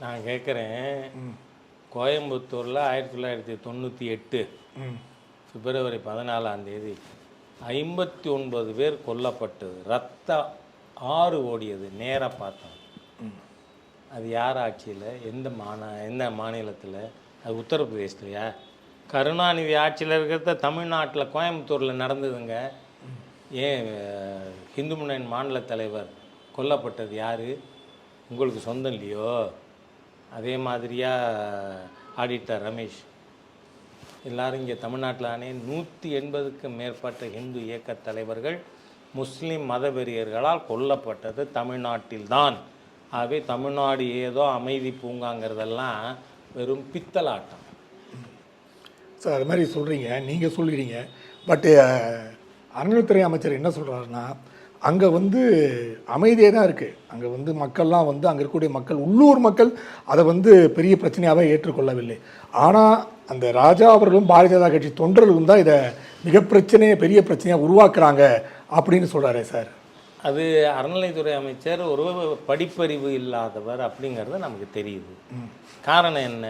நான் கேட்குறேன். கோயம்புத்தூரில் ஆயிரத்தி தொள்ளாயிரத்தி தொண்ணூற்றி எட்டு பிப்ரவரி பதினாலாம் தேதி ஐம்பத்தி ஒன்பது பேர் கொல்லப்பட்டது. ரத்த ஆறு ஓடியது. நேராக பார்த்தோம். அது யார் ஆட்சியில்? எந்த மாநா எந்த மாநிலத்தில்? அது உத்தரப்பிரதேசத்துலையா? கருணாநிதி ஆட்சியில் இருக்கிறத தமிழ்நாட்டில் கோயம்புத்தூரில் நடந்ததுங்க. ஏன் இந்து முன்னணி மாநில தலைவர் கொல்லப்பட்டது யார்? உங்களுக்கு சொந்தம் இல்லையோ? அதே மாதிரியா ஆடிட்டர் ரமேஷ். எல்லாரும் இங்கே தமிழ்நாட்டிலானே நூற்றி எண்பதுக்கும் மேற்பட்ட இந்து இயக்க தலைவர்கள் முஸ்லீம் மதவெறியர்களால் கொல்லப்பட்டது தமிழ்நாட்டில்தான். ஆகவே தமிழ்நாடு ஏதோ அமைதி பூங்காங்கிறதெல்லாம் வெறும் பித்தலாட்டம். சார் அது மாதிரி சொல்கிறீங்க நீங்கள் சொல்கிறீங்க பட்டு அறநிலைத்துறை அமைச்சர் என்ன சொல்கிறாருன்னா அங்கே வந்து அமைதியே தான் இருக்குது அங்கே வந்து மக்கள்லாம் வந்து அங்கே இருக்கக்கூடிய மக்கள் உள்ளூர் மக்கள் அதை வந்து பெரிய பிரச்சனையாகவே ஏற்றுக்கொள்ளவில்லை. ஆனால் அந்த ராஜா அவர்களும் பாரதிய ஜனதா கட்சி தொண்டர்களும் தான் இதை மிக பிரச்சனையை பெரிய பிரச்சனையாக உருவாக்குறாங்க அப்படின்னு சொல்கிறாரே சார். அது அறநிலைத்துறை அமைச்சர் ஒரு படிப்பறிவு இல்லாதவர் அப்படிங்கிறது நமக்கு தெரியுது. காரணம் என்ன?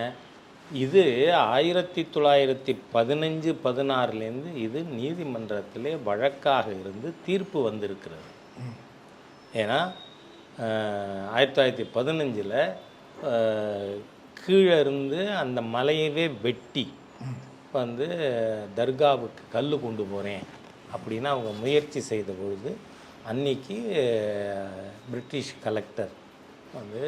இது ஆயிரத்தி தொள்ளாயிரத்தி பதினஞ்சு பதினாறுலேருந்து இது நீதிமன்றத்திலே வழக்காக இருந்து தீர்ப்பு வந்திருக்கிறது. ஏன்னா ஆயிரத்தி தொள்ளாயிரத்தி பதினஞ்சில் கீழே இருந்து அந்த மலையவே வெட்டி வந்து தர்காவுக்கு கல் கொண்டு போகிறேன் அப்படின்னு அவங்க முயற்சி செய்த பொழுது அன்னைக்கு பிரிட்டிஷ் கலெக்டர் வந்து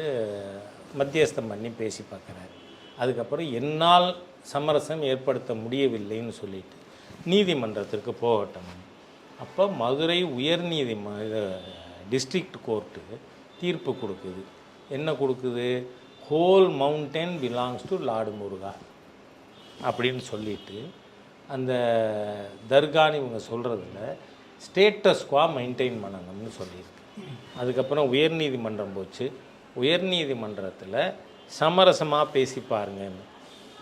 மத்தியஸ்தம் பண்ணி பேசி பார்க்குறாரு. அதுக்கப்புறம் என்னால் சமரசம் ஏற்படுத்த முடியவில்லைன்னு சொல்லிட்டு நீதிமன்றத்திற்கு போகட்டும். அப்போ மதுரை உயர்நீதிம டிஸ்ட்ரிக்ட் கோர்ட்டு தீர்ப்பு கொடுக்குது. என்ன கொடுக்குது? Whole mountain belongs to lord Muruga அப்படின்னு சொல்லிட்டு அந்த தர்கான்னு இவங்க சொல்கிறதுல ஸ்டேட்டஸ்குவா மெயின்டைன் பண்ணணும்னு சொல்லியிருக்கு. அதுக்கப்புறம் உயர்நீதிமன்றம் போச்சு. உயர்நீதிமன்றத்தில் சமரசமாக பேசி பாருங்கன்னு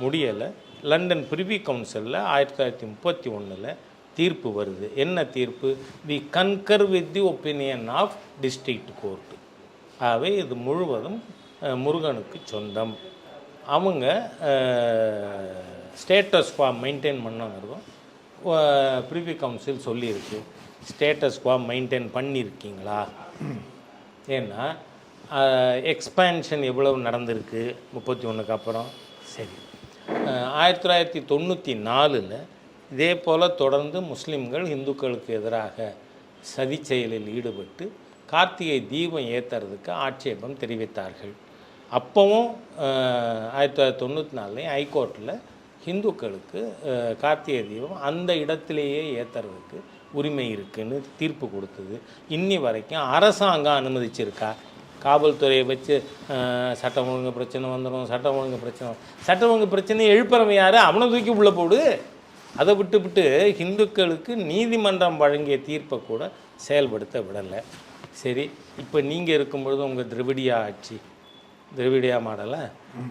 முடியலை. லண்டன் பிரிவி கவுன்சிலில் ஆயிரத்தி தொள்ளாயிரத்தி முப்பத்தி ஒன்றில் தீர்ப்பு வருது. என்ன தீர்ப்பு? We concur with the opinion of district court ஆகவே இது முழுவதும் முருகனுக்கு சொந்தம். அவங்க ஸ்டேட்டஸ் குவா மெயின்டைன் பண்ணங்கிறதும் ப்ரிவி கவுன்சில் சொல்லியிருக்கு. ஸ்டேட்டஸ் குவா மெயின்டைன் பண்ணியிருக்கீங்களா? ஏன்னா எக்ஸ்பேன்ஷன் எவ்வளவு நடந்திருக்கு? முப்பத்தி ஒன்றுக்கு அப்புறம். சரி. ஆயிரத்தி தொள்ளாயிரத்தி தொண்ணூற்றி நாலில் இதே போல் தொடர்ந்து முஸ்லீம்கள் இந்துக்களுக்கு எதிராக சதி செயலில் ஈடுபட்டு கார்த்திகை தீபம் ஏற்றுறதுக்கு ஆட்சேபம் தெரிவித்தார்கள். அப்போவும் ஆயிரத்தி தொள்ளாயிரத்தி தொண்ணூற்றி நாலுலேயும் ஹைகோர்ட்டில் ஹிந்துக்களுக்கு கார்த்திகை தீபம் அந்த இடத்திலேயே ஏற்றுறதுக்கு உரிமை இருக்குன்னு தீர்ப்பு கொடுத்தது. இன்னி வரைக்கும் அரசாங்கம் அனுமதிச்சிருக்கா? காவல்துறையை வச்சு சட்டம் ஒழுங்கு பிரச்சனை வந்துடும் சட்டம் ஒழுங்கு பிரச்சனை சட்டம் ஒழுங்கு பிரச்சனையை எழுப்புறவன் யார்? அவனை தூக்கி உள்ளே போடு. அதை விட்டுவிட்டு ஹிந்துக்களுக்கு நீதிமன்றம் வழங்கிய தீர்ப்பை கூட செயல்படுத்த விடலை. சரி இப்போ நீங்கள் இருக்கும்பொழுது உங்கள் திரவிடியா ஆட்சி திரவிடியா மாடலை?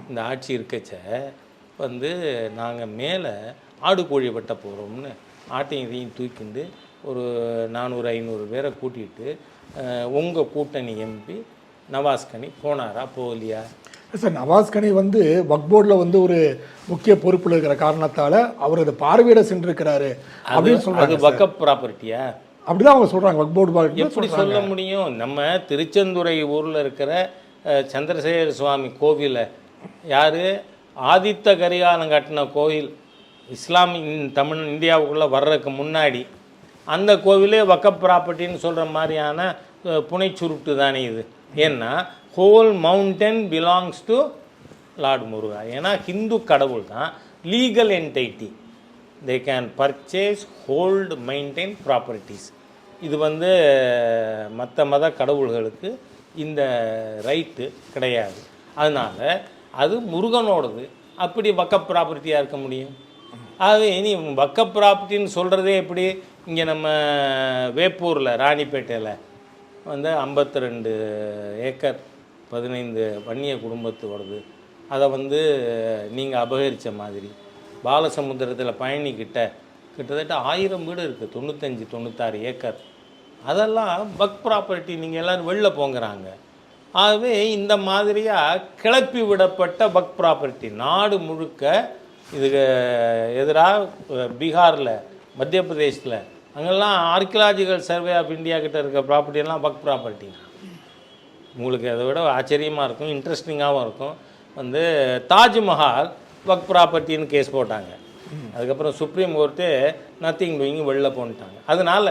இந்த ஆட்சி இருக்கச்ச வந்து நாங்கள் மேலே ஆடு கோழி வெட்ட போகிறோம்னு ஆட்டையும் இதையும் தூக்கிண்டு ஒரு நானூறு ஐநூறு பேரை கூட்டிகிட்டு உங்கள் கூட்டணி எம்பி நவாஸ்கனி போனாரா போகலையா? சார் நவாஸ் கனி வந்து வக் போர்டில் வந்து ஒரு முக்கிய பொறுப்பில் இருக்கிற காரணத்தால் அவர் அதை பார்வையிட சென்றிருக்கிறாரு அப்படின்னு சொல்கிறாங்க வக்கப் ப்ராப்பர்ட்டியா அப்படிதான் அவங்க சொல்கிறாங்க வக் போர்டு எப்படி சொல்ல முடியும்? நம்ம திருச்செந்துறை ஊரில் இருக்கிற சந்திரசேகர சுவாமி கோவிலை யார்? ஆதித்த கரிகாலம் கட்டின கோவில் இஸ்லாமிய தமிழ் இந்தியாவுக்குள்ளே வர்றதுக்கு முன்னாடி அந்த கோவிலே வக்கப் ப்ராப்பர்ட்டின்னு சொல்கிற மாதிரியான புனைச்சுருட்டு தானே இது? ஏன்னா whole mountain belongs to lord Muruga ஏன்னா ஹிந்து கடவுள் தான். Legal entity they can purchase hold maintain properties இது வந்து மற்ற மத கடவுள்களுக்கு இந்த ரைட்டு கிடையாது. அதனால் அது முருகனோடது. அப்படி வக்க ப்ராப்பர்ட்டியாக இருக்க முடியும்? அது இனி வக்க ப்ராப்பர்ட்டின்னு சொல்கிறதே எப்படி? இங்கே நம்ம வேப்பூரில் ராணிப்பேட்டையில். வந்து 52 ரெண்டு ஏக்கர் பதினைந்து வன்னிய குடும்பத்தோடது. அதை வந்து நீங்கள் அபகரித்த மாதிரி. பாலசமுத்திரத்தில் பயணிக்கிட்ட கிட்டத்தட்ட ஆயிரம் வீடு இருக்குது தொண்ணூத்தஞ்சு தொண்ணூத்தாறு ஏக்கர். அதெல்லாம் பக் ப்ராப்பர்ட்டி நீங்கள் எல்லோரும் வெளில போங்கிறாங்க. ஆகவே இந்த மாதிரியாக கிளப்பி விடப்பட்ட பக் ப்ராப்பர்ட்டி. நாடு முழுக்க இதுக்கு எதிராக பீகாரில் மத்திய பிரதேசத்தில் அங்கெல்லாம் ஆர்கியலாஜிக்கல் சர்வே ஆஃப் இந்தியா கிட்ட இருக்க ப்ராப்பர்ட்டி எல்லாம் பக் ப்ராப்பர்ட்டி உங்களுக்கு அதை விட ஆச்சரியமாக இருக்கும் இன்ட்ரெஸ்டிங்காகவும் இருக்கும். வந்து தாஜ்மஹால் பக் ப்ராப்பர்ட்டின்னு கேஸ் போட்டாங்க. அதுக்கப்புறம் சுப்ரீம் கோர்ட்டு நத்திங் டூயிங் வெளில போன்ட்டாங்க. அதனால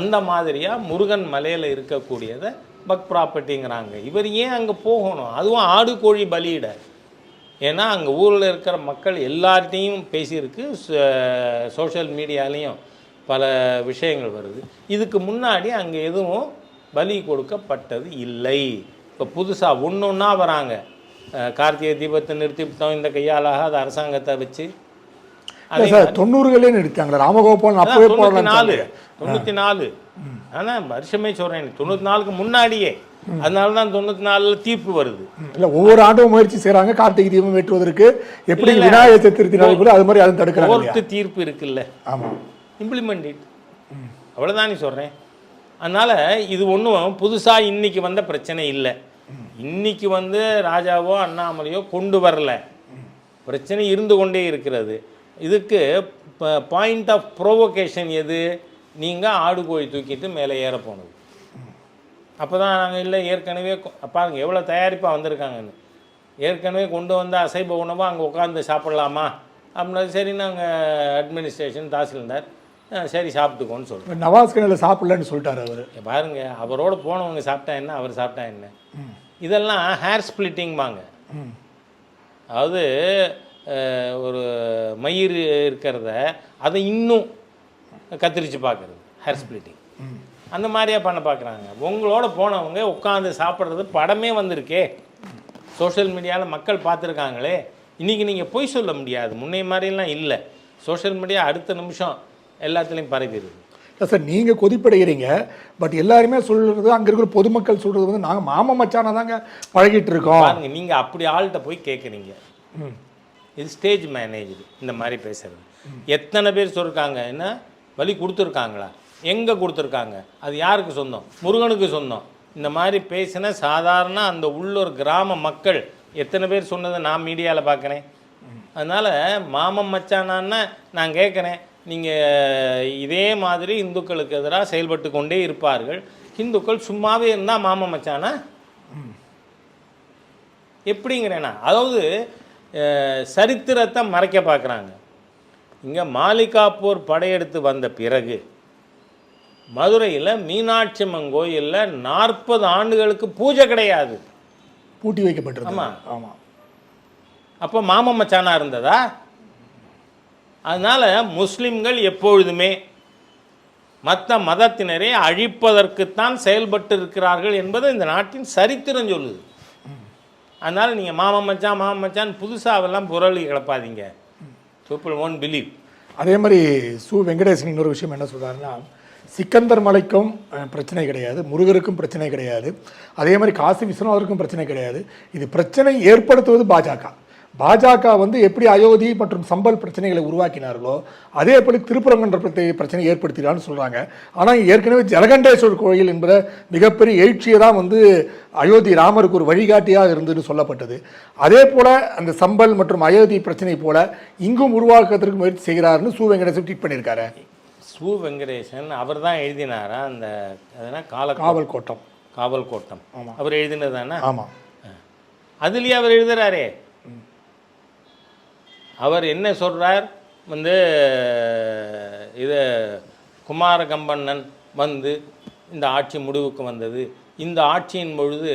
அந்த மாதிரியாக முருகன் மலையில் இருக்கக்கூடியதை பக் ப்ராப்பர்ட்டிங்கிறாங்க இவர் ஏன் அங்கே போகணும்? அதுவும் ஆடு கோழி பலியிட. ஏன்னா அங்கே ஊரில் இருக்கிற மக்கள் எல்லார்ட்டையும் பேசியிருக்கு சோஷியல் மீடியாலேயும் பல விஷயங்கள் வருது. இதுக்கு முன்னாடி அங்கே எதுவும் பலி கொடுக்கப்பட்டது இல்லை. இப்போ புதுசாக ஒன்று ஒன்றா வராங்க. கார்த்திகை தீபத்தை நிறுத்திவிட்டோம் இந்த கையாலாக அது அரசாங்கத்தை வச்சு. தொண்ணூறுகளே நிறுத்தாங்களே ராமகோபாலன் அப்பவே தொண்ணூற்றி நாலு தொண்ணூற்றி நாலு. ஆனால் வருஷமே சொல்கிறேன் தொண்ணூற்றி நாலுக்கு முன்னாடியே. அதனால தான் தொண்ணூற்றி நாலில் தீர்ப்பு வருது. இல்லை ஒவ்வொரு ஆண்டும் முயற்சி செய்றாங்க கார்த்திகை தீபம் ஏற்றுவதற்கு. எப்படி. விநாயகர் சதுர்த்தி நாள் கூட அது மாதிரி அதுவும் தடுக்கிறாங்க கோர்ட்டு தீர்ப்பு இருக்குல்ல. ஆமா இம்ப்ளிமெண்ட் இட் அவ்வளோதான் நீ சொல்கிறேன் அதனால் இது ஒன்றும் புதுசாக இன்றைக்கி வந்த பிரச்சனை இல்லை. இன்னைக்கு வந்து ராஜாவோ அண்ணாமலையோ கொண்டு வரல. பிரச்சனை இருந்து கொண்டே இருக்கிறது. இதுக்கு பாயிண்ட் ஆஃப் ப்ரோவோகேஷன் எது? நீங்கள் ஆடு கோழி தூக்கிட்டு மேலே ஏற போனது. அப்போ தான் நாங்கள் இல்லை ஏற்கனவே கொ- பாருங்க எவ்வளோ தயாரிப்பாக வந்திருக்காங்கன்னு. ஏற்கனவே கொண்டு வந்த அசைவ உணவாக அங்கே உட்காந்து சாப்பிட்லாமா? அப்படின்னா சரி நாங்கள் அட்மினிஸ்ட்ரேஷன் தாசில்தார் சரி சாப்பிட்டுக்கோன்னு சொல்கிறோம் இப்ப நவாஸ் கனியில் சாப்பிடலன்னு சொல்லிட்டாரு அவர். பாருங்க அவரோட போனவங்க சாப்பிட்டா என்ன அவர் சாப்பிட்டா என்ன? இதெல்லாம் ஹேர் ஸ்பிளிட்டிங்பாங்க அதாவது அஹ், ஒரு மயிர் இருக்கிறத அதை இன்னும் கத்திரிச்சு பார்க்குறது ஹேர் ஸ்பிளிட்டிங் அந்த மாதிரியா பண்ண பார்க்குறாங்க. உங்களோட போனவங்க உட்காந்து சாப்பிட்றது படமே வந்திருக்கே. சோஷியல் மீடியாவில் மக்கள் பார்த்துருக்காங்களே. இன்றைக்கி நீங்கள் பொய் சொல்ல முடியாது. முன்னைய மாதிரிலாம் இல்லை. சோஷியல் மீடியா அடுத்த நிமிஷம் எல்லாத்துலேயும் பரவிடுது. இல்லை சார் நீங்கள் கொதிப்படைகிறீங்க பட் எல்லாருமே சொல்கிறது அங்கே இருக்கிற பொதுமக்கள் சொல்கிறது வந்து நாங்கள் மாமா மச்சானா தாங்க பழகிட்டு இருக்கோம் பாருங்க நீங்க அப்படி ஆள்கிட்ட போய் கேட்குறீங்க இது ஸ்டேஜ் மேனேஜர் இந்த மாதிரி பேசுறது. எத்தனை பேர் சொல்லிருக்காங்க என்ன? வழி கொடுத்துருக்காங்களா? எங்கே கொடுத்துருக்காங்க? அது யாருக்கு சொந்தம்? முருகனுக்கு சொந்தம். இந்த மாதிரி பேசின சாதாரண அந்த உள்ளூர் கிராம மக்கள் எத்தனை பேர் சொன்னதை நான் மீடியாவில் பார்க்குறேன் அதனால் மாமன் மச்சானான்னு நான் கேட்குறேன் நீங்கள் இதே மாதிரி இந்துக்களுக்கு எதிராக செயல்பட்டு கொண்டே இருப்பார்கள். இந்துக்கள் சும்மாவே இருந்தால் மாமன் மச்சானா? எப்படிங்கிறேன்னா அதாவது சரித்திரத்தை மறைக்க பார்க்குறாங்க இங்கே மாலிகாப்பூர் படையெடுத்து வந்த பிறகு மதுரையில் மீனாட்சி அம்மன் கோயிலில் நாற்பது ஆண்டுகளுக்கு பூஜை கிடையாது. பூட்டி வைக்கப்பட்டிருந்தது. ஆமா. ஆமாம் அப்போ மாமன் மச்சானா இருந்ததா? அதனால் முஸ்லிம்கள் எப்பொழுதுமே மற்ற மதத்தினரை அழிப்பதற்குத்தான் செயல்பட்டு இருக்கிறார்கள் என்பது இந்த நாட்டின் சரித்திரம் சொல்லுது. அதனால் நீங்கள் மாமன் மச்சான் மாமன் மச்சான் புதுசாவெல்லாம் புரளி கிளப்பாதீங்க பீப்புள் ஒன் பிலீவ் அதே மாதிரி சு வெங்கடேசன் இன்னொரு விஷயம் என்ன சொல்கிறாருன்னா சிக்கந்தர் மலைக்கும் பிரச்சனை கிடையாது முருகருக்கும் பிரச்சனை கிடையாது. அதே மாதிரி காசி விஸ்வநாதருக்கும் பிரச்சனை கிடையாது. இது பிரச்சனை ஏற்படுத்துவது பாஜக. பாஜக வந்து எப்படி அயோத்தி மற்றும் சம்பல் பிரச்சனைகளை உருவாக்கினார்களோ அதே போல திருப்பரங்குன்ற பிரச்சனை ஏற்படுத்தினான்னு சொல்றாங்க. ஆனால் ஏற்கனவே ஜலகண்டேஸ்வரர் கோயில் என்பத மிகப்பெரிய எழுச்சியை தான் வந்து அயோத்தி ராமருக்கு ஒரு வழிகாட்டியாக இருந்ததுன்னு சொல்லப்பட்டது. அதே போல அந்த சம்பல் மற்றும் அயோத்தி பிரச்சனை போல இங்கும் உருவாக்குவதற்கு முயற்சி செய்கிறாருன்னு சு வெங்கடேசன் ட்வீட் பண்ணியிருக்காரு. சு வெங்கடேசன் அவர் தான் எழுதினாரா? அந்த கால காவல் கோட்டம். காவல் கோட்டம். அவர் எழுதினது தானே? ஆமாம் அதுலேயே அவர் எழுதுறாரே. அவர் என்ன சொல்றார்? வந்து இது குமாரகம்பண்ணன் வந்து இந்த ஆட்சி முடிவுக்கு வந்தது. இந்த ஆட்சியின் பொழுது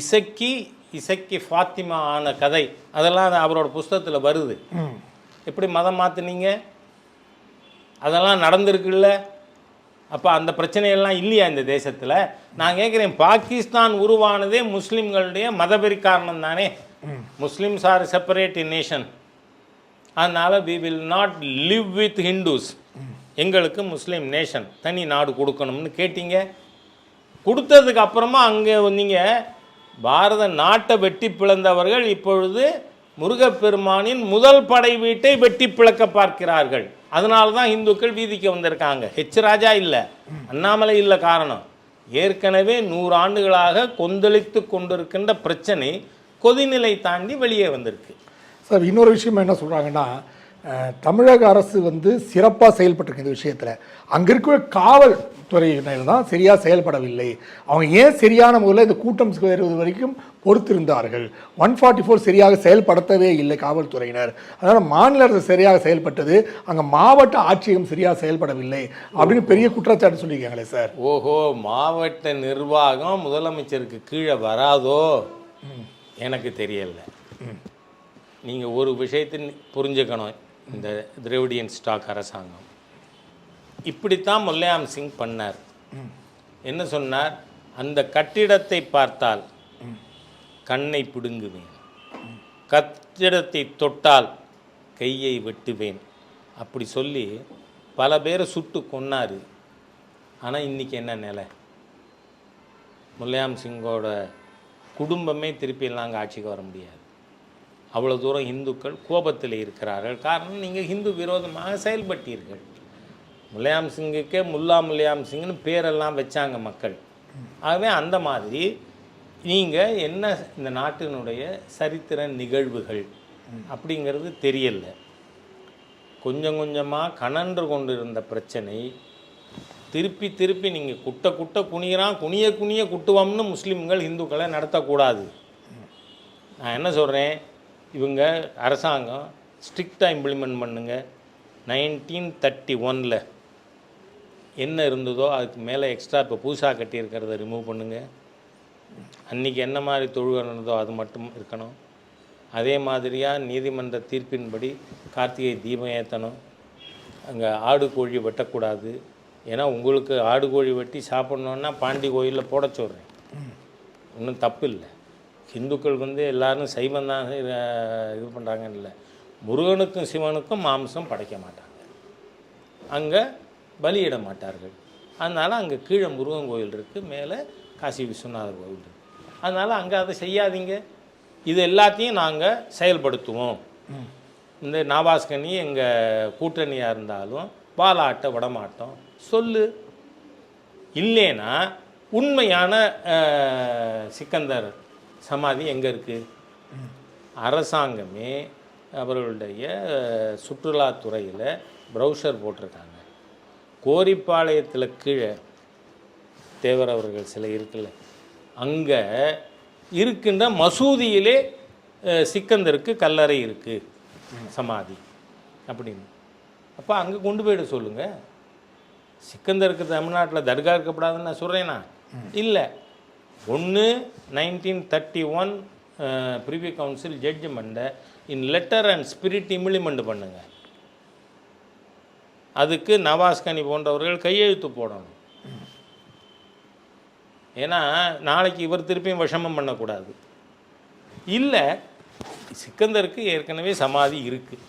இசக்கி இசக்கி ஃபாத்திமா ஆன கதை அதெல்லாம் அது அவரோட புஸ்தகத்தில் வருது. எப்படி மதம் மாற்றுனீங்க அதெல்லாம் நடந்திருக்குல்ல? அப்போ அந்த பிரச்சனையெல்லாம் இல்லையா இந்த தேசத்தில்? நான் கேட்குறேன் பாகிஸ்தான் உருவானதே முஸ்லீம்களுடைய மதவெறி காரணம் தானே முஸ்லிம்ஸ் ஆர் செப்பரேட் நேஷன். அதனால் we will not live with Hindus எங்களுக்கு முஸ்லீம் நேஷன் தனி நாடு கொடுக்கணும்னு கேட்டீங்க. கொடுத்ததுக்கு அப்புறமா அங்கே நீங்கள் பாரத நாட்டை வெட்டி பிளந்தவர்கள் இப்பொழுது முருகப்பெருமானின் முதல் படை வீட்டை வெட்டி பிளக்க பார்க்கிறார்கள். அதனால தான் இந்துக்கள் வீதிக்கு வந்திருக்காங்க. ஹெச் ராஜா இல்லை. அண்ணாமலை இல்லை காரணம். ஏற்கனவே நூறு ஆண்டுகளாக கொந்தளித்து கொண்டிருக்கின்ற பிரச்சனை கொதிநிலை தாண்டி வெளியே வந்திருக்கு. சார் இன்னொரு விஷயம் என்ன சொல்கிறாங்கன்னா தமிழக அரசு வந்து சிறப்பாக செயல்பட்டிருக்கு இந்த விஷயத்தில். அங்கே இருக்கிற காவல்துறையினர் தான் சரியாக செயல்படவில்லை. அவங்க ஏன் சரியான முறையில் இந்த கூட்டம் சேருவது வரைக்கும் பொறுத்திருந்தார்கள்? ஒன் ஃபார்ட்டி ஃபோர் சரியாக செயல்படுத்தவே இல்லை காவல்துறையினர் அதனால் மாநில அரசு சரியாக செயல்பட்டது. அங்கே மாவட்ட ஆட்சியம் சரியாக செயல்படவில்லை அப்படின்னு பெரிய குற்றச்சாட்டு சொல்லியிருக்காங்களே சார். ஓஹோ மாவட்ட நிர்வாகம் முதலமைச்சருக்கு கீழே வராதோ? எனக்கு தெரியல. நீங்கள் ஒரு விஷயத்தை புரிஞ்சுக்கணும் இந்த திரவிடியன் ஸ்டாக் அரசாங்கம். இப்படித்தான் முல்லையாம் சிங் பண்ணார். என்ன சொன்னார்? அந்த கட்டிடத்தை பார்த்தால் கண்ணை பிடுங்குவேன். கட்டிடத்தை தொட்டால் கையை வெட்டுவேன். அப்படி சொல்லி பல பேரை சுட்டு கொன்னார். ஆனால் இன்றைக்கி என்ன நிலை? முல்லையாம் சிங்கோட குடும்பமே திருப்பி எல்லாம் அங்கே ஆட்சிக்கு வர முடியாது. அவ்வளோ தூரம் இந்துக்கள் கோபத்தில் இருக்கிறார்கள். காரணம் நீங்கள் ஹிந்து விரோதமாக செயல்பட்டீர்கள். முல்லையாம் சிங்குக்கே முல்லா முல்லையாம் சிங்னு பேரெல்லாம் வச்சாங்க மக்கள். ஆகவே அந்த மாதிரி நீங்கள் என்ன இந்த நாட்டினுடைய சரித்திர நிகழ்வுகள் அப்படிங்கிறது தெரியல. கொஞ்சம் கொஞ்சமாக கனன்று கொண்டிருந்த பிரச்சனை திருப்பி திருப்பி நீங்கள் குட்ட குட்ட குனிகிறான் குனிய குனிய குட்டுவோம்னு முஸ்லீம்கள் இந்துக்களை நடத்தக்கூடாது. நான் என்ன சொல்கிறேன் இவங்க அரசாங்கம் ஸ்ட்ரிக்டாக இம்ப்ளிமெண்ட் பண்ணுங்க. நைன்டீன் தேர்ட்டி ஒனில் என்ன இருந்ததோ அதுக்கு மேலே எக்ஸ்ட்ரா இப்போ புதுசாக கட்டியிருக்கிறத ரிமூவ் பண்ணுங்க. அன்றைக்கி என்ன மாதிரி தொழுகை நடந்ததோ அது மட்டும் இருக்கணும். அதே மாதிரியாக நீதிமன்ற தீர்ப்பின்படி கார்த்திகை தீபம் ஏற்றணும் அங்கே ஆடு கோழி வெட்டக்கூடாது. ஏன்னா உங்களுக்கு ஆடு கோழி வெட்டி சாப்பிட்ணுன்னா பாண்டி கோயிலில் போட சொல்கிறேன் ஒன்றும் தப்பு இல்லை. ஹிந்துக்கள் வந்து எல்லாரும் சைவம் தான் இது பண்ணுறாங்கன்னு இல்லை. முருகனுக்கும் சிவனுக்கும் மாம்சம் படைக்க மாட்டாங்க. அங்கே பலியிட மாட்டார்கள். அதனால் அங்கே கீழே முருகன் கோயில் இருக்குது மேலே காசி விஸ்வநாதர் கோயில் இருக்குது அதனால் அங்கே அதை செய்யாதீங்க. இது எல்லாத்தையும் நாங்கள் செயல்படுத்துவோம். இந்த நாபாஸ்கனி எங்கள் கூட்டணியாக இருந்தாலும் பாலாட்ட விடமாட்டோம். சொல்லு. இல்லைன்னா உண்மையான சிக்கந்தர் சமாதி எங்கே இருக்குது அரசாங்கமே அவர்களுடைய சுற்றுலாத்துறையில் ப்ரௌசர் போட்டிருக்காங்க. கோரிப்பாளையத்தில் கீழே தேவர் அவர்கள் சிலை இருக்குல்ல அங்கே இருக்கின்ற மசூதியிலே சிக்கந்தருக்கு கல்லறை இருக்குது சமாதி அப்படின்னு. அப்போ அங்கே கொண்டு போயிட சொல்லுங்கள் சிக்கந்தருக்கு தமிழ்நாட்டில் தர்கா இருக்கக்கூடாதுன்னு நான் சொல்கிறேனா இல்லை. ஒன்று nineteen thirty one privy council ஜட்ஜ்மெண்ட்டை in letter and spirit implement பண்ணுங்கள் அதுக்கு நவாஸ்கனி போன்றவர்கள் கையெழுத்து போடணும். ஏன்னா நாளைக்கு இவர் திருப்பியும் விஷமம் பண்ணக்கூடாது. இல்லை சிக்கந்தருக்கு ஏற்கனவே சமாதி இருக்குது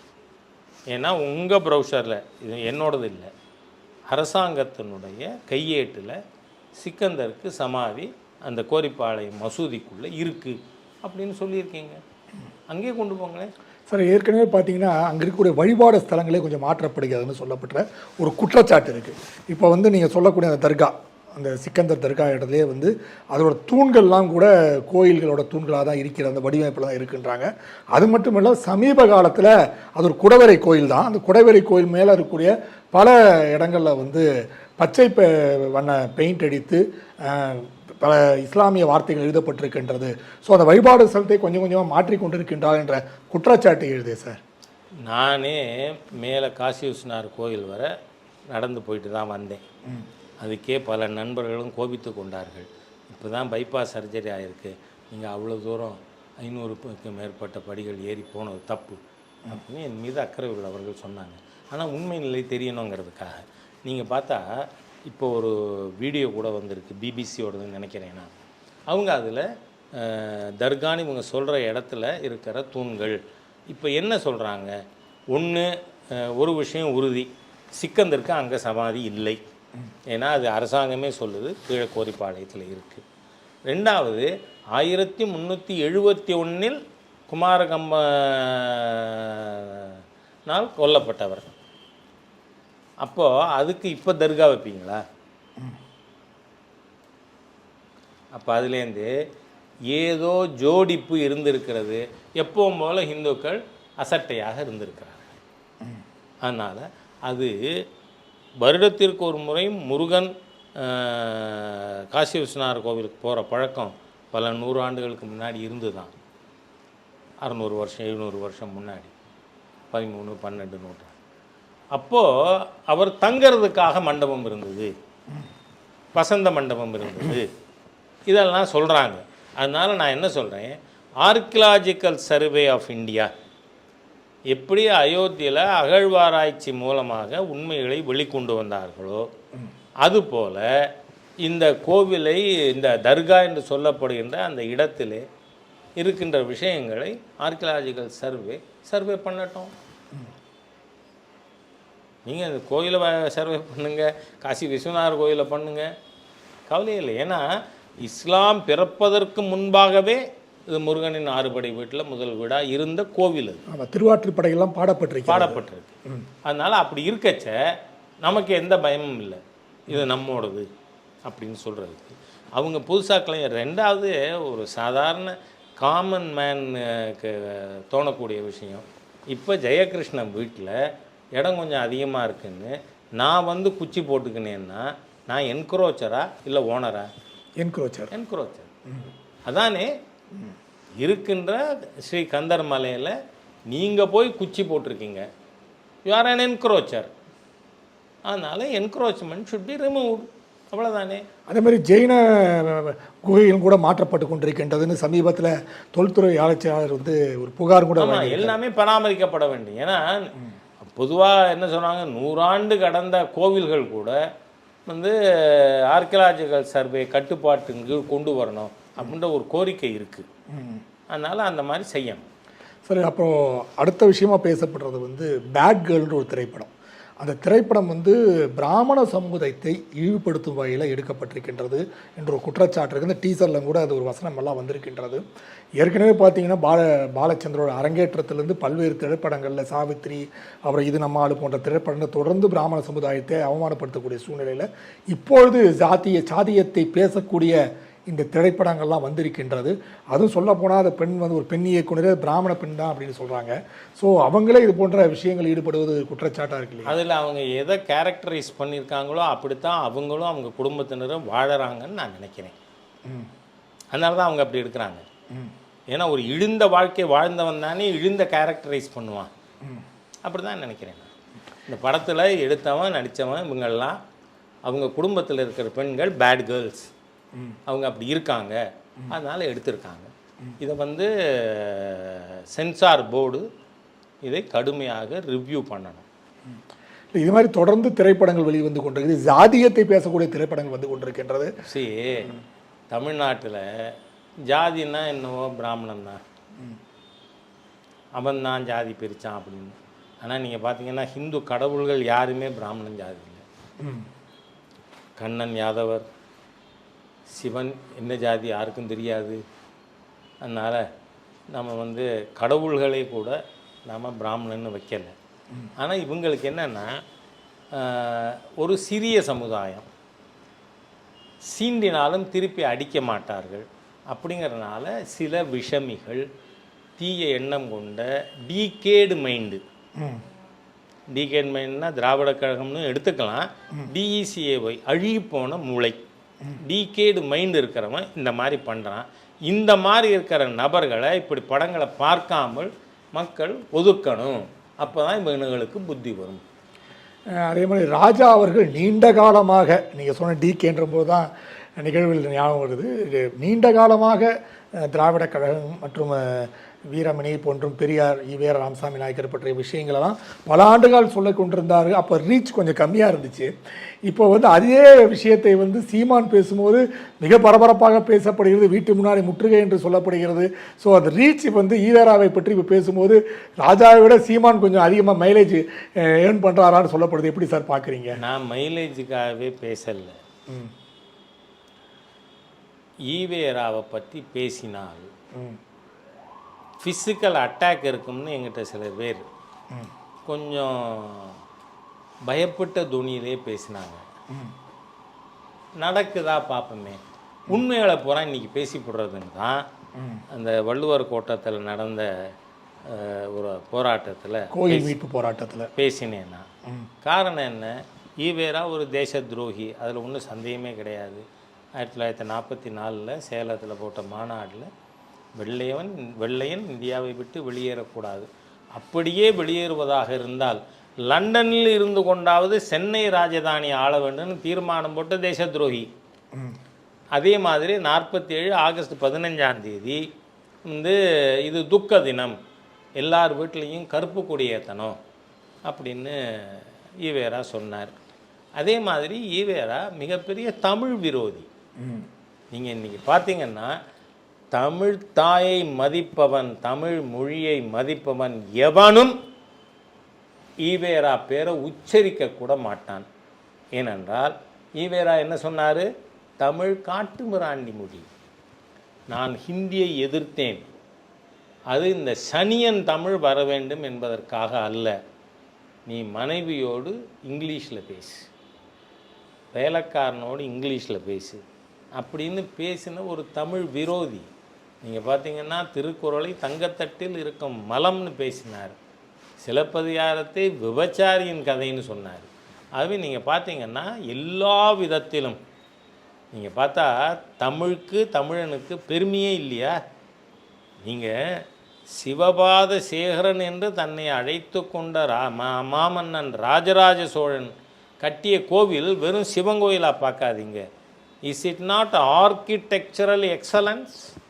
ஏன்னா உங்கள் ப்ரௌசரில் இது என்னோடது இல்லை. அரசாங்கத்தினுடைய கையேட்டில் சிக்கந்தருக்கு சமாதி அந்த கோரிப்பாளையம் மசூதிக்குள்ளே இருக்குது அப்படின்னு சொல்லியிருக்கீங்க. அங்கேயே கொண்டு போங்களேன். சார் ஏற்கனவே பார்த்தீங்கன்னா அங்கே இருக்கக்கூடிய வழிபாடு ஸ்தலங்களே கொஞ்சம் மாற்றப்படுகிறதுன்னு சொல்லப்பட்ட ஒரு குற்றச்சாட்டு இருக்குது இப்போ வந்து நீங்கள் சொல்லக்கூடிய அந்த தர்கா அந்த சிக்கந்தர் தர்கா இடத்துலேயே வந்து அதோட தூண்கள்லாம் கூட கோயில்களோட தூண்களாக தான் இருக்கிற அந்த வடிவமைப்பில் தான் இருக்குன்றாங்க. அது மட்டும் இல்லை சமீப காலத்தில் அது ஒரு குடவரை கோயில் தான். அந்த குடவரை கோயில் மேலே இருக்கக்கூடிய பல இடங்களில் வந்து பச்சை வண்ண பெயிண்ட் அடித்து பல இஸ்லாமிய வார்த்தைகள் எழுதப்பட்டிருக்கின்றது. ஸோ அந்த வழிபாடு ஸ்தலத்தை கொஞ்சம் கொஞ்சமாக மாற்றிக் கொண்டிருக்கின்றார் என்ற குற்றச்சாட்டு எழுதே சார் நானே மேலே காசி விஸ்வநாதர் கோயில் வர நடந்து போயிட்டு தான் வந்தேன். அதுக்கே பல நண்பர்களும் கோபித்து கொண்டார்கள். இப்போ தான் பைபாஸ் சர்ஜரி ஆகிருக்கு நீங்கள் அவ்வளோ தூரம் ஐநூறுக்கு மேற்பட்ட படிகள் ஏறி போனது தப்பு அப்படின்னு என் மீது அக்கறை உள்ளவர்கள் சொன்னாங்க. ஆனால் உண்மை நிலை தெரியணுங்கிறதுக்காக. நீங்கள் பார்த்தா இப்போ ஒரு வீடியோ கூட வந்திருக்கு பிபிசியோடதுன்னு நினைக்கிறேன் நான். அவங்க அதில் தர்கான்னு இவங்க சொல்கிற இடத்துல இருக்கிற தூண்கள். இப்போ என்ன சொல்கிறாங்க ஒன்று ஒரு விஷயம் உறுதி. சிக்கந்தருக்கு அங்கே சமாதி இல்லை. ஏன்னா அது அரசாங்கமே சொல்லுது கீழே கோரிப்பாளையத்தில் இருக்குது ரெண்டாவது ஆயிரத்தி முந்நூற்றி எழுபத்தி ஒன்றில் குமாரகம்ப நாள் கொல்லப்பட்டவர். அப்போது அதுக்கு இப்போ தர்கா வைப்பீங்களா? அப்போ அதுலேருந்து ஏதோ ஜோடிப்பு இருந்திருக்கிறது. எப்பவும் போல ஹிந்துக்கள் அசட்டையாக இருந்திருக்கிறார்கள். அதனால் அது வருடத்திற்கு ஒரு முறை முருகன் காசி விஸ்வநாதர் கோவிலுக்கு போகிற பழக்கம் பல நூறு ஆண்டுகளுக்கு முன்னாடி இருந்து தான் அறநூறு வருஷம் எழுநூறு வருஷம் முன்னாடி. பதிமூணு பன்னெண்டு நூற்றாண்டு. அப்போது அவர் தங்கிறதுக்காக மண்டபம் இருந்தது. வசந்த மண்டபம் இருந்தது. இதெல்லாம் சொல்கிறாங்க அதனால் நான் என்ன சொல்கிறேன் ஆர்கியலாஜிக்கல் சர்வே ஆஃப் இந்தியா எப்படி அயோத்தியில் அகழ்வாராய்ச்சி மூலமாக உண்மைகளை வெளிக்கொண்டு வந்தார்களோ அதுபோல் இந்த கோவிலை இந்த தர்கா என்று சொல்லப்படுகின்ற அந்த இடத்திலே இருக்கின்ற விஷயங்களை ஆர்கியலாஜிக்கல் சர்வே சர்வே பண்ணட்டும். நீங்கள் கோயிலை சர்வே பண்ணுங்க. காசி விஸ்வநாதர் கோயிலை பண்ணுங்க. கவலையே இல்லை. ஏன்னா இஸ்லாம் பிறப்பதற்கு முன்பாகவே இது முருகனின் ஆறுபடை வீட்டில் முதல் வீடாக இருந்த கோவில் அது. திருவாற்றுப்படையெல்லாம் பாடப்பட்டிருக்கு. பாடப்பட்டிருக்கு அதனால் அப்படி இருக்கச்ச நமக்கு எந்த பயமும் இல்லை. இது நம்மோடது அப்படின்னு சொல்கிறதுக்கு அவங்க புதுசாக கலைஞர். ரெண்டாவது ஒரு சாதாரண காமன் மேனுக்கு தோணக்கூடிய விஷயம். இப்போ ஜெயகிருஷ்ணன் வீட்டில் இடம் கொஞ்சம் அதிகமாக இருக்குன்னு நான் வந்து குச்சி போட்டுக்கினேன்னா நான் என்க்ரோச்சரா இல்லை ஓனரா என்க்ரோச்சர் என்க்ரோச்சர் அதானே? இருக்கின்ற ஸ்ரீ கந்தர் மலையில் நீங்கள் போய் குச்சி போட்டிருக்கீங்க. யூ ஆர் அன் என்க்ரோச்சர் அதனால் என்க்ரோச்மெண்ட் ஷுட் பி ரிமூவ் அவ்வளோதானே அதே மாதிரி ஜெயின குகைகளும் கூட மாற்றப்பட்டு கொண்டிருக்கின்றதுன்னு சமீபத்தில் தொல்துறை ஆராய்ச்சியாளர் வந்து ஒரு புகார் கூட எல்லாமே பராமரிக்கப்பட வேண்டும். ஏன்னா பொதுவாக என்ன சொன்னாங்க நூறாண்டு கடந்த கோவில்கள் கூட வந்து ஆர்கியலாஜிக்கல் சர்வே கட்டுப்பாட்டின் கீழ் கொண்டு வரணும் அப்படின்ற ஒரு கோரிக்கை இருக்குது. அதனால் அந்த மாதிரி செய்யணும். சரி அப்போ அடுத்த விஷயமா பேசப்படுறது வந்து பேட் கேர்ள்ன்ற ஒரு திரைப்படம். அந்த திரைப்படம் வந்து பிராமண சமுதாயத்தை இழிவுபடுத்தும் வகையில் எடுக்கப்பட்டிருக்கின்றது என்ற ஒரு குற்றச்சாட்டு இருக்குது இந்த டீசரில் கூட அது ஒரு வசனம் எல்லாம் வந்திருக்கின்றது. ஏற்கனவே பார்த்தீங்கன்னா பால பாலச்சந்திரோட அரங்கேற்றத்திலிருந்து பல்வேறு திரைப்படங்களில் சாவித்ரி அப்புறம் இது நம்ம ஆளு போன்ற திரைப்படங்கள் தொடர்ந்து பிராமண சமுதாயத்தை அவமானப்படுத்தக்கூடிய சூழ்நிலையில் இப்பொழுது ஜாதிய சாதியத்தை பேசக்கூடிய இந்த திரைப்படங்கள்லாம் வந்திருக்கின்றது. அதுவும் சொல்ல போனால் அந்த பெண் வந்து ஒரு பெண் இயக்குனரே பிராமண பெண் தான் அப்படின்னு சொல்கிறாங்க ஸோ அவங்களே இது போன்ற விஷயங்கள் ஈடுபடுவது குற்றச்சாட்டாக இருக்கு இல்லையா? அதில் அவங்க எதை கேரக்டரைஸ் பண்ணியிருக்காங்களோ அப்படித்தான் அவங்களும் அவங்க குடும்பத்தினரும் வாழறாங்கன்னு நான் நினைக்கிறேன். அதனால தான் அவங்க அப்படி இருக்கிறாங்க ம். ஏன்னா ஒரு இழிந்த வாழ்க்கை வாழ்ந்தவன் தானே இழிந்த கேரக்டரைஸ் பண்ணுவான். அப்படி தான் நினைக்கிறேன் நான். இந்த படத்தில் எடுத்தவன் நடித்தவன் இவங்கெல்லாம் அவங்க குடும்பத்தில் இருக்கிற பெண்கள் பேட் கேர்ள்ஸ். அவங்க அப்படி இருக்காங்க. அதனால் எடுத்திருக்காங்க. இதை வந்து சென்சார் போர்டு இதை கடுமையாக ரிவ்யூ பண்ணணும். இது மாதிரி தொடர்ந்து திரைப்படங்கள் வெளிவந்து கொண்டிருக்குது. ஜாதியத்தை பேசக்கூடிய திரைப்படங்கள் வந்து கொண்டிருக்கின்றது. சி தமிழ்நாட்டில் ஜாதின்னா என்னவோ பிராமணன் தான். அவன் தான் ஜாதி பிரித்தான் அப்படின்னு. ஆனால் நீங்கள் பார்த்தீங்கன்னா ஹிந்து கடவுள்கள் யாருமே பிராமணன் ஜாதி இல்லை. கண்ணன் யாதவர் சிவன் என்ன ஜாதி யாருக்கும் தெரியாது. அதனால் நம்ம வந்து கடவுள்களை கூட நாம் பிராமணன்னு வைக்கல. ஆனால் இவங்களுக்கு என்னென்னா ஒரு சிறிய சமுதாயம். சீண்டினாலும் திருப்பி அடிக்க மாட்டார்கள். அப்படிங்கிறதுனால சில விஷமிகள் தீய எண்ணம் கொண்ட டீகேடு மைண்டு டிகேட் மைண்ட்னா திராவிட கழகம்னு எடுத்துக்கலாம். D E C A Y அழுகிப்போன மூளை. டிகேடு மைண்ட் இருக்கிறவன் இந்த மாதிரி பண்ணுறான் இந்த மாதிரி இருக்கிற நபர்களை இப்படி படங்களை பார்க்காமல் மக்கள் ஒதுக்கணும். அப்போ தான் இவங்களுக்கு புத்தி வரும். அதே மாதிரி ராஜா அவர்கள் நீண்ட காலமாக நீங்கள் சொன்ன டிகேன்ற போது தான் நிகழ்வில் ஞாபகம் வருது. நீண்ட காலமாக திராவிட கழகம் மற்றும் வீரமணி போன்றும் பெரியார் ஈவேர ராமசாமி நாயக்கர் பற்றிய விஷயங்களெல்லாம் பல ஆண்டுகள் சொல்லிக் கொண்டிருந்தார்கள். அப்போ ரீச் கொஞ்சம் கம்மியாக இருந்துச்சு. இப்போ வந்து அதே விஷயத்தை வந்து சீமான் பேசும்போது மிக பரபரப்பாக பேசப்படுகிறது. வீட்டு முன்னாடி முற்றுகை என்று சொல்லப்படுகிறது. ஸோ அந்த ரீச் வந்து ஈவேராவை பற்றி இப்போ பேசும்போது ராஜாவை விட சீமான் கொஞ்சம் அதிகமாக மைலேஜ் ஏர்ன் பண்ணுறாரான்னு சொல்லப்படுது. எப்படி சார் பார்க்குறீங்க? நான் மைலேஜுக்காகவே பேசல. ஈவேராவை பற்றி பேசினால் ம். ஃபிசிக்கல் அட்டாக் இருக்கும்னு எங்கிட்ட சில பேர் கொஞ்சம் பயப்பட்ட துணியிலே பேசினாங்க. நடக்குதா பார்ப்போமே உண்மைகளை பூரா இன்னைக்கு பேசி போடுறதுன்னு தான் அந்த வள்ளுவர் கோட்டத்தில் நடந்த ஒரு போராட்டத்தில் கோயில் மீட்பு போராட்டத்தில். பேசினேன் நான் காரணம் என்ன? ஈவேரா ஒரு தேச துரோகி. அதில் ஒன்றும் சந்தேகமே கிடையாது. ஆயிரத்தி தொள்ளாயிரத்தி நாற்பத்தி நாலில் சேலத்தில் போட்ட மாநாட்டில் வெள்ளையவன் வெள்ளையன் இந்தியாவை விட்டு வெளியேறக்கூடாது. அப்படியே வெளியேறுவதாக இருந்தால் லண்டனில் இருந்து கொண்டாவது சென்னை ராஜதானி ஆள வேண்டும்னு தீர்மானம் போட்ட தேச துரோகி அதே மாதிரி நாற்பத்தி ஏழு ஆகஸ்ட் பதினஞ்சாம் தேதி வந்து இது துக்க தினம். எல்லார் வீட்லேயும் கருப்பு கொடி ஏற்றணும் அப்படின்னு ஈவேரா சொன்னார். அதே மாதிரி ஈவேரா மிகப்பெரிய தமிழ் விரோதி. நீங்கள் இன்றைக்கி பார்த்தீங்கன்னா தமிழ் தாயை மதிப்பவன் தமிழ் மொழியை மதிப்பவன் எவனும் ஈவேரா பேரை உச்சரிக்க கூட மாட்டான். ஏனென்றால் ஈவேரா என்ன சொன்னார்? தமிழ் காட்டுமிராண்டி மொழி. நான் ஹிந்தியை எதிர்த்தேன். அது இந்த சனியன் தமிழ் வர வேண்டும் என்பதற்காக அல்ல. நீ மனைவியோடு இங்கிலீஷில் பேசு. வேலைக்காரனோடு இங்கிலீஷில் பேசு. அப்படின்னு பேசின ஒரு தமிழ் விரோதி. நீங்கள் பார்த்தீங்கன்னா திருக்குறளை தங்கத்தட்டில் இருக்கும் மலம்னு பேசினார். சிலப்பதிகாரத்தை விபச்சாரியின் கதைன்னு சொன்னார். ஆகவே நீங்கள் பார்த்தீங்கன்னா எல்லா விதத்திலும். நீங்கள் பார்த்தா தமிழுக்கு தமிழனுக்கு பெருமையே இல்லையா? நீங்கள் சிவபாத சேகரன் என்று தன்னை அழைத்து கொண்ட ரா மா- மாமன்னன் ராஜராஜ சோழன் கட்டிய கோவில் வெறும் சிவன் கோயிலாக பார்க்காதீங்க. Is it not architectural excellence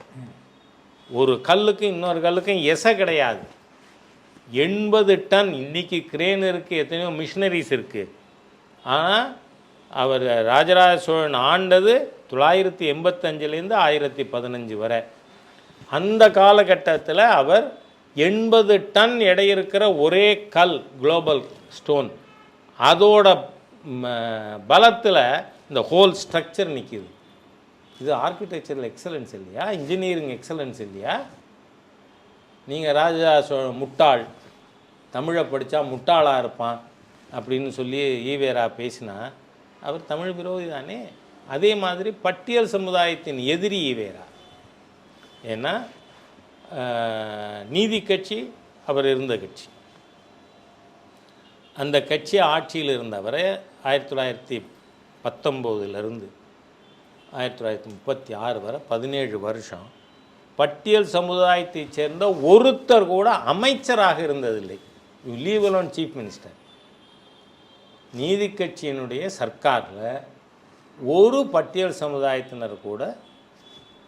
ஒரு கல்லுக்கும் இன்னொரு கல்லுக்கும் எசை கிடையாது. எண்பது டன் இன்றைக்கி கிரேன் இருக்குது எத்தனையோ மிஷினரிஸ் இருக்குது ஆனால் அவர் ராஜராஜ சோழன் ஆண்டது தொள்ளாயிரத்தி எண்பத்தஞ்சிலேருந்து ஆயிரத்தி பதினஞ்சு வரை. அந்த காலகட்டத்தில் அவர் எண்பது டன் எடை இருக்கிற ஒரே கல் குளோபல் ஸ்டோன் அதோட பலத்தில் இந்த ஹோல் ஸ்ட்ரக்சர் நிற்கிது இது ஆர்கிடெக்சரல் எக்ஸலன்ஸ் இல்லையா? இன்ஜினியரிங் எக்ஸலன்ஸ் இல்லையா? நீங்கள் ராஜா சோழ முட்டாள் தமிழை படித்தா முட்டாளாக இருப்பான் அப்படின்னு சொல்லி ஈவேரா பேசினா அவர் தமிழ் விரோதி தானே? அதே மாதிரி பட்டியல் சமுதாயத்தின் எதிரி ஈவேரா. ஏன்னா நீதி கட்சி அவர் இருந்த கட்சி. அந்த கட்சி ஆட்சியில் இருந்தவரை ஆயிரத்தி தொள்ளாயிரத்தி பத்தொம்போதுலேருந்து ஆயிரத்தி தொள்ளாயிரத்தி முப்பத்தி ஆறு வரை பதினேழு வருஷம். பட்டியல் சமுதாயத்தைச் சேர்ந்த ஒருத்தர் கூட அமைச்சராக இருந்ததில்லை. You leave alone chief minister நீதி கட்சியினுடைய சர்க்காரில் ஒரு பட்டியல் சமுதாயத்தினர் கூட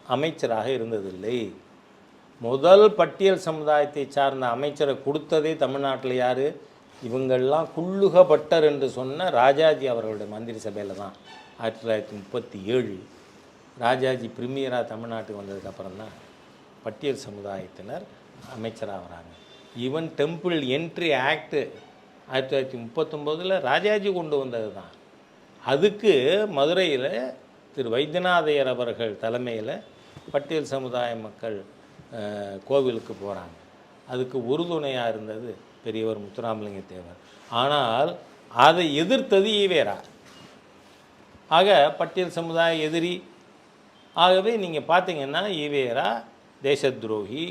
அமைச்சராக இருந்ததில்லை. முதல் பட்டியல் சமுதாயத்தை சார்ந்த அமைச்சரை கொடுத்ததே தமிழ்நாட்டில் யார்? இவங்கெல்லாம் குள்ளுகப்பட்டர் என்று சொன்ன ராஜாஜி அவர்களுடைய மந்திரி சபையில் தான். ஆயிரத்தி தொள்ளாயிரத்தி முப்பத்தி ஏழு ராஜாஜி பிரிமியராக தமிழ்நாட்டுக்கு வந்ததுக்கப்புறம் தான் பட்டியல் சமுதாயத்தினர் அமைச்சராகிறாங்க ஈவன் டெம்பிள் என்ட்ரி ஆக்டு ஆயிரத்தி தொள்ளாயிரத்தி முப்பத்தொம்போதில் ராஜாஜி கொண்டு வந்தது தான் அதுக்கு மதுரையில் திரு வைத்தியநாதையர் அவர்கள் தலைமையில் பட்டியல் சமுதாய மக்கள் கோவிலுக்கு போகிறாங்க அதுக்கு உறுதுணையாக இருந்தது பெரியவர் முத்துராமலிங்க தேவர் ஆனால் அதை எதிர்த்தது ஈவேரா. ஆக பட்டியல் சமுதாய எதிரி. ஆகவே நீங்கள் பார்த்தீங்கன்னா ஈவேரா தேச துரோகி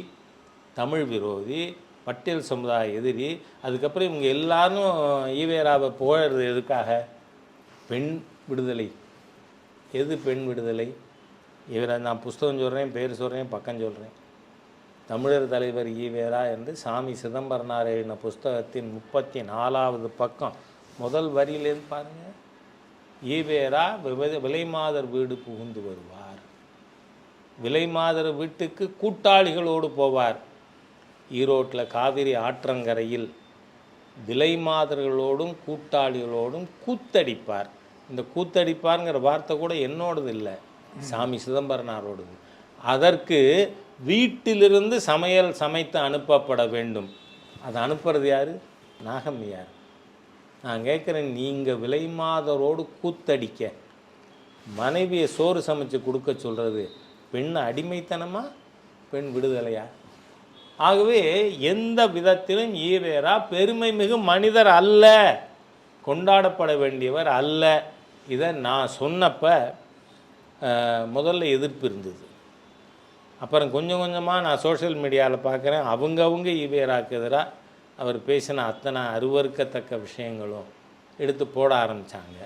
தமிழ் விரோதி பட்டியல் சமுதாய எதிரி. அதுக்கப்புறம் இவங்க எல்லாரும் ஈவேராவை புகழறது எதுக்காக? பெண் விடுதலை. எது பெண் விடுதலை? இவரை நான் புஸ்தகம் சொல்கிறேன் பேர் சொல்கிறேன் பக்கம் சொல்கிறேன் தமிழர் தலைவர் ஈவேரா என்று சாமி சிதம்பரனார் எழுதின புஸ்தகத்தின் முப்பத்தி நாலாவது பக்கம். முதல் வரியிலேருந்து பாருங்கள் ஈவேரா விலைமாதர் வீடு புகுந்து வருவார். விலைமாதர் வீட்டுக்கு கூட்டாளிகளோடு போவார். ஈரோட்டில் காவிரி ஆற்றங்கரையில் விலைமாதர்களோடும் கூட்டாளிகளோடும் கூத்தடிப்பார். இந்த கூத்தடிப்பாருங்கிற வார்த்தை கூட என்னோடது இல்லை சாமி சிதம்பரனாரோடது. அதற்கு வீட்டிலிருந்து சமையல் சமைத்து அனுப்பப்பட வேண்டும். அதை அனுப்புறது யார்? நாகம்மையார். நான் கேட்குறேன் நீங்கள் விலைமாதரோடு கூத்தடிக்க. மனைவியை சோறு சமைச்சு கொடுக்க சொல்கிறது பெண் அடிமைத்தனமா பெண் விடுதலையா? ஆகவே எந்த விதத்திலும் ஈவேரா பெருமை மிகு மனிதர் அல்ல கொண்டாடப்பட வேண்டியவர் அல்ல. இதை நான் சொன்னப்ப முதல்ல எதிர்ப்பு இருந்தது. அப்புறம் கொஞ்சம் கொஞ்சமாக நான் சோஷியல் மீடியாவில் பார்க்குறேன் அவங்கவுங்க ஈவேராக்கு எதிராக அவர் பேசின அத்தனை அருவறுக்கத்தக்க விஷயங்களும் எடுத்து போட ஆரம்பித்தாங்க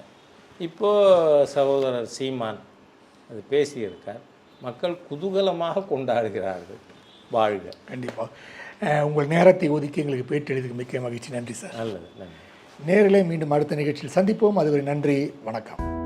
இப்போது சகோதரர் சீமான் அது பேசியிருக்கார். மக்கள் குதூகலமாக கொண்டாடுகிறார்கள் வாழ்க. கண்டிப்பாக உங்கள் நேரத்தை ஒதுக்கி எங்களுக்கு பேட்டி எழுதுக்கு மிக்க மகிழ்ச்சி. நன்றி சார். நல்லது நன்றி. நேரிலே மீண்டும் அடுத்த நிகழ்ச்சியில் சந்திப்போம். அதுவரை நன்றி வணக்கம்.